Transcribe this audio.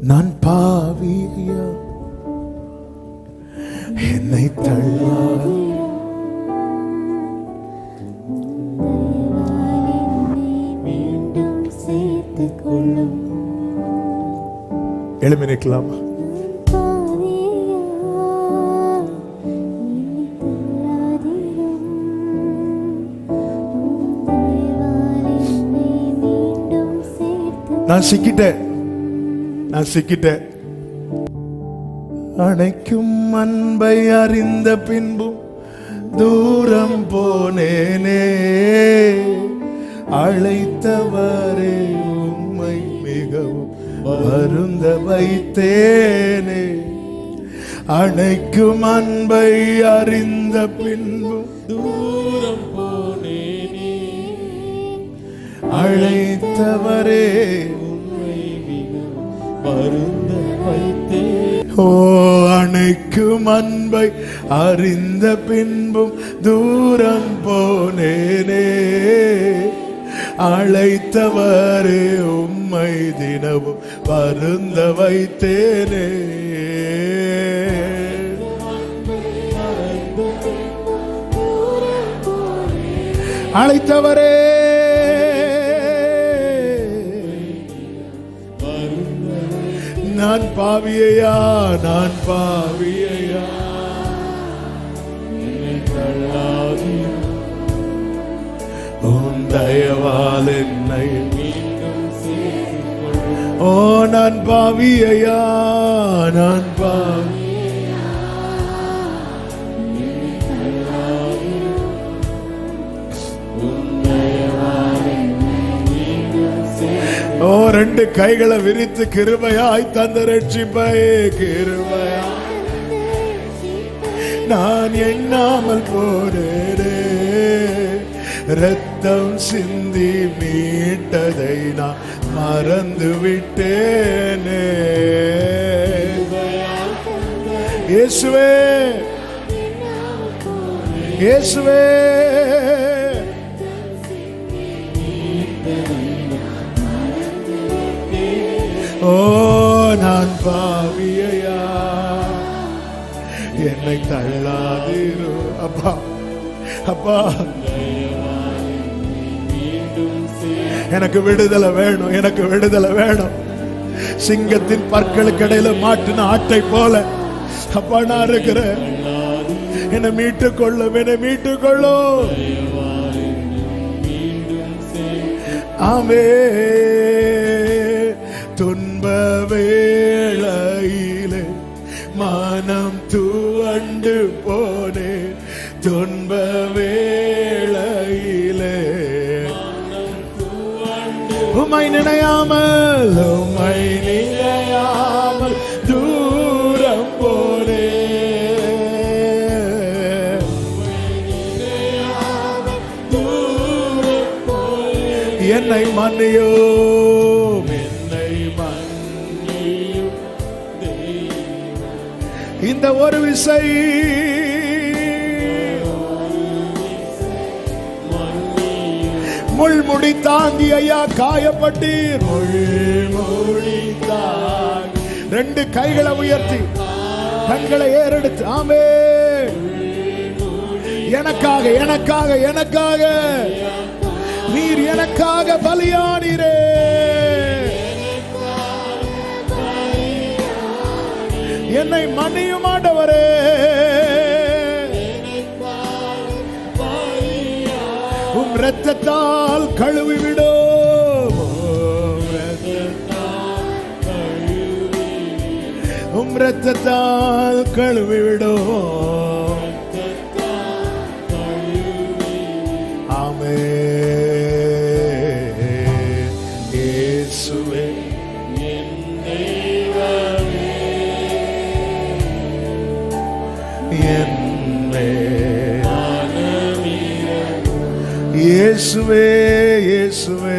நான் பாவியா என்னை தள்ளாது. மீண்டும் நிற்கலாமா நான் சிக்கிட்டேன். நான் சிக்கிட்டேன். அணைக்கும் அன்பை அறிந்த பின்பும் தூரம் போனேனே. அழைத்தவரே உம்மை மிகவும் வருந்த வைத்தேனே. அணைக்கும் அன்பை அறிந்த பின்பும் தூரம் போனேனே. அழைத்தவரே பருந்த வைத்தே ஓ அணைக்கும் அன்பை அறிந்த பின்பும் தூரம் போனேனே. அழைத்தவரே உம்மை தினமும் பருந்த வைத்தேனே. அழைத்தவரே நான் பாவியையா நான் பாவியையா? உன் தயவால் என்னை ஓ நான் பாவியையா நான் பாவி ரெண்டு கைகளை விரித்து கிருபையாய் தந்த ரட்சிப்பை கிருபையா நான் எண்ணாமல் போனேனே ரத்தம் சிந்தி மீட்டதை நான் மறந்து விட்டேனே இயேசுவே இயேசுவே. ஓ நான் பாவியையா? என்னை தள்ளாதீரோ. அப்பா அப்பா. எனக்கு விடுதலை வேணும் எனக்கு விடுதலை வேணும். சிங்கத்தின் பற்களுக்கு இடையில மாட்டின ஆட்டை போல. அப்பா நான் இருக்கிறேன். என்னை மீட்டுக் கொள்ளும் என்னை மீட்டுக் கொள்ளும் ஆமே துன்ப வேளையிலே. உமை நினையாமல் உமை நினையாமல் தூரம் போனே என்னை மன்னியும் என்னை மன்னியும் இந்த ஒரு விசை முள்முடி தாங்கி ஐயா காயப்பட்டீர் ரெண்டு கைகளை உயர்த்தி கண்களை ஏறெடுத்து ஆமே எனக்காக எனக்காக எனக்காக. நீர் எனக்காக பலியானீரே. என்னை மன்னியும் ஆண்டவரே. உம் இரத்தத்தால் கழுவி விடும் ஆமே இயேசுவே என்னே இயேசுவே இயேசுவே.